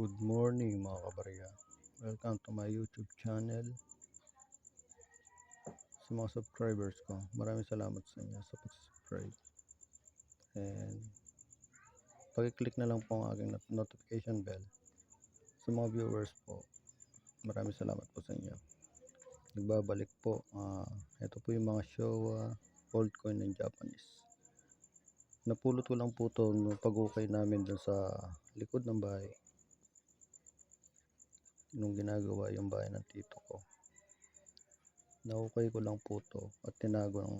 Good morning mga kabarya. Welcome to my YouTube channel. Sa mga subscribers ko, maraming salamat sa inyo sa pag-subscribe. And pag-click na lang po ang aking not- notification bell. Sa mga viewers po, maraming salamat po sa inyo. Nagbabalik po. ah ito po yung mga Showa old coin ng Japanese. Napulot ko lang po to nung pag-ukay namin dun sa likod ng bahay nung ginagawa yung bahay ng tito ko. Naukay ko lang po to at tinago ng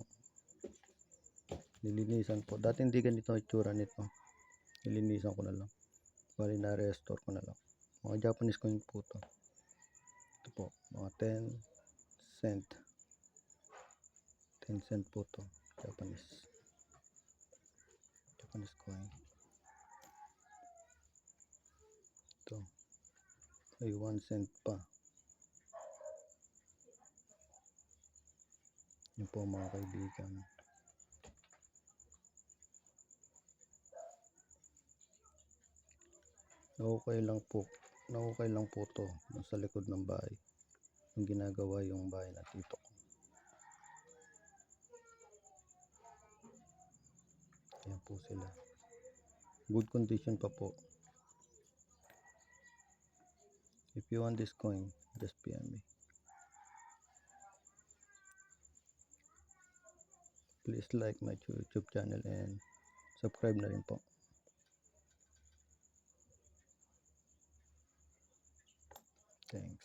nilinisan po. Dati hindi ganito itsura nito. Nilinisan ko na lang. Bali na restore ko na lang. Mga Japanese coin po to. Ito po, mga 10 cent. 10 cent po to. Japanese. Japanese coin. Ito. Ay, 1 cent pa. Yun po mga kaibigan. Naukay lang po. Naukay lang po to dun sa likod ng bahay. Yung ginagawa yung bahay ng tito ko. Ayan po sila. Good condition pa po. If you want this coin, just PM me. Please like my YouTube channel and subscribe na rin po. Thanks.